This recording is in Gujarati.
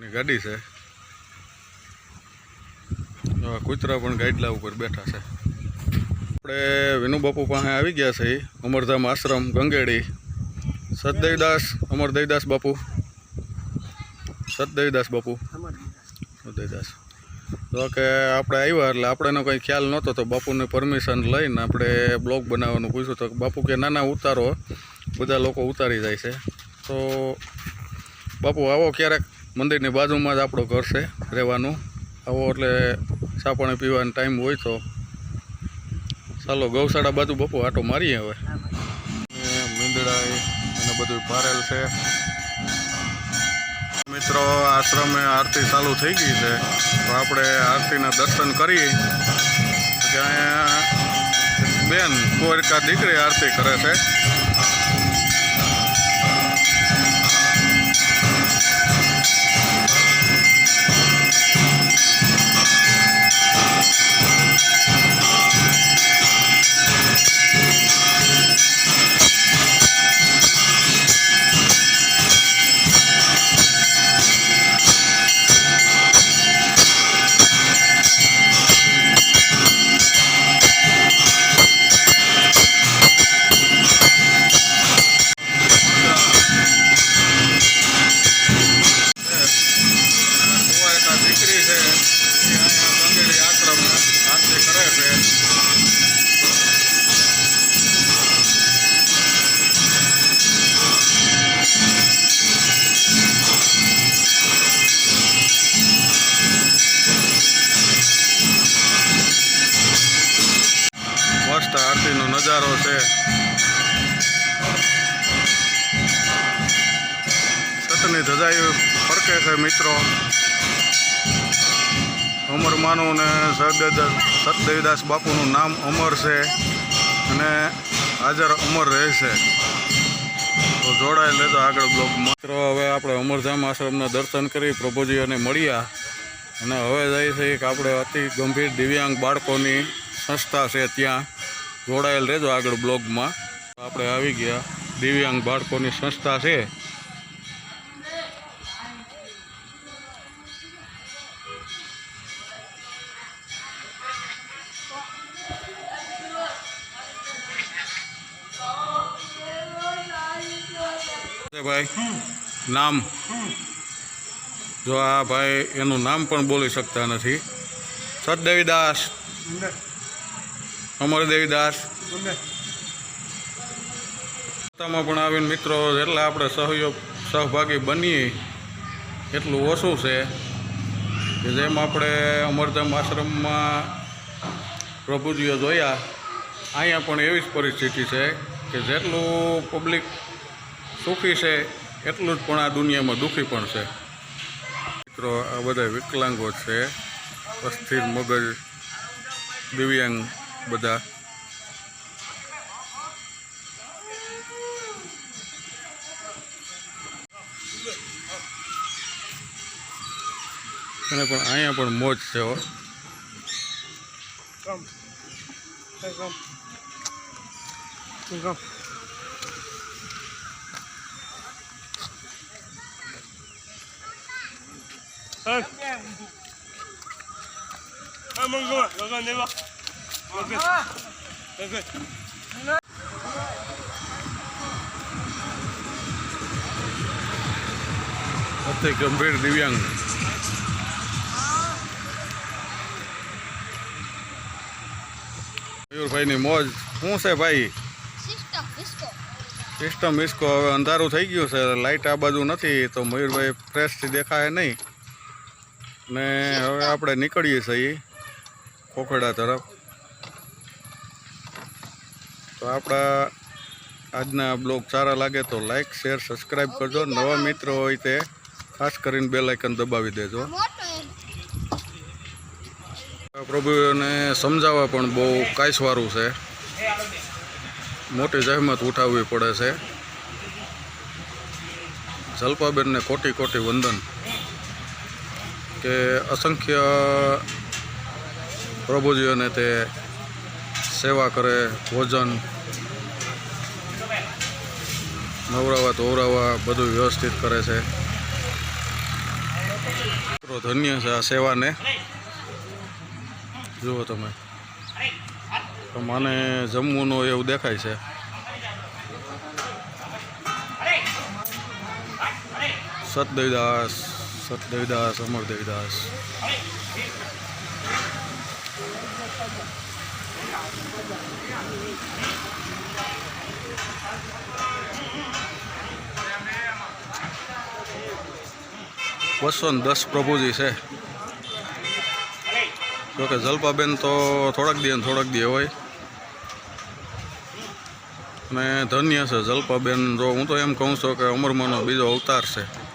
ની ગાડી છે. કૂતરા પણ ગાઈડલા ઉપર બેઠા છે. આપણે વિનુ બાપુ પાસે આવી ગયા છે અમરધામ આશ્રમ, ગંગેડી. સતદેવદાસ અમરદેવદાસ બાપુ. સતદેવદાસ બાપુ. સતદેવદાસ તો કે આપણે આવ્યા એટલે આપણેનો કંઈ ખ્યાલ નહોતો, તો બાપુને પરમિશન લઈને આપણે બ્લોગ બનાવવાનું પૂછ્યું તો બાપુ કે નાના ઉતારો, બધા લોકો ઉતારી જાય છે. તો બાપુ આવો ક્યારેક. મંદિરની બાજુમાં જ આપણો ઘર છે, રહેવાનું. આવો એટલે ચા પાણી પીવાનો ટાઈમ હોય તો ચાલો ગૌશાળા બાજુ બપો આટો મારીએ હવે. ને મીંદડા અને બધું ભારેલ છે. મિત્રો, આશ્રમે આરતી ચાલુ થઈ ગઈ છે. તો આપણે આરતીના દર્શન કરી. ત્યાં બેન કોરકા દીકરી આરતી કરે છે. મસ્ત નજારો છે. સતની ધજાઈ ફરકે છે મિત્રો. અમરમાનું ને સદદેવ સતદેવદાસ બાપુનું નામ અમર છે અને હાજર અમર રહેશે તો જોડાઈ લેજો આગળ બ્લોગમાં. મિત્રો, હવે આપણે અમરધામ આશ્રમના દર્શન કરી પ્રભુજીઓને મળ્યા. અને હવે જાય છે કે આપણે અતિ ગંભીર દિવ્યાંગ બાળકોની સંસ્થા છે ત્યાં. જોડાયેલ રહેજો આગળ બ્લોગમાં. આપણે આવી ગયા. દિવ્યાંગ બાળકોની સંસ્થા છે. ભાઈ, નામ? જો આ ભાઈ એનું નામ પણ બોલી શકતા નથી. સતદેવીદાસ અમરદેવીદાસ રસ્તામાં પણ આવીને મિત્રો જેટલા આપણે સહયોગ સહભાગી બનીએ એટલું ઓછું છે. કે જેમ આપણે અમરધામ આશ્રમમાં પ્રભુજીઓ જોયા અહીંયા પણ એવી જ પરિસ્થિતિ છે કે જેટલું પબ્લિક સુખી છે એટલું જ પણ આ દુનિયામાં દુઃખી પણ છે. મિત્રો આ બધા વિકલાંગો છે. અસ્થિર મગજ દિવ્યાંગ બધા અને પણ અહીંયા પણ મોજ છે હો Come. Hey, come. Hey, come. Hey. Hey, Mongo, Mongo, never. Okay. Okay. અતિ ગંભીર દિવ્યાંગ મયુરભાઈની મોજ શું છે ભાઈ સિસ્ટમ ડિસ્કો હવે અંધારું થઈ ગયું છે લાઇટ આ બાજુ નથી તો મયુરભાઈ ફ્રેશથી દેખાય નહીં ને હવે આપણે નીકળીએ છીએ ખોખડા તરફ તો આપણા આજના બ્લોગ સારા લાગે તો લાઇક શેર સબસ્ક્રાઈબ કરજો. નવા મિત્રો હોય તે ખાસ કરીને બે લાઇકન દબાવી દેજો. પ્રભુને સમજાવવા પણ બહુ કાયસવારું છે. મોટી જહેમત ઉઠાવવી પડે છે. જલ્પાબેનને કોટી કોટી વંદન કે અસંખ્ય પ્રભુજીઓને તે સેવા કરે, ભોજન, નવરાવા, ધોવરાવા બધું વ્યવસ્થિત કરે છે. ધન્ય છે આ સેવાને. જુઓ તમે. તો મને જમવું એવું દેખાય છે. સતદેવદાસ સતદેવદાસ, અમરદેવદાસ. બસો ને દસ પ્રભુજી છે. જોકે જલપાબેન તો થોડાક દે થોડાક દે હોય. અને ધન્ય છે જલપાબેન. જો હું તો એમ કહું છું કે અમરમાનો બીજો અવતાર છે.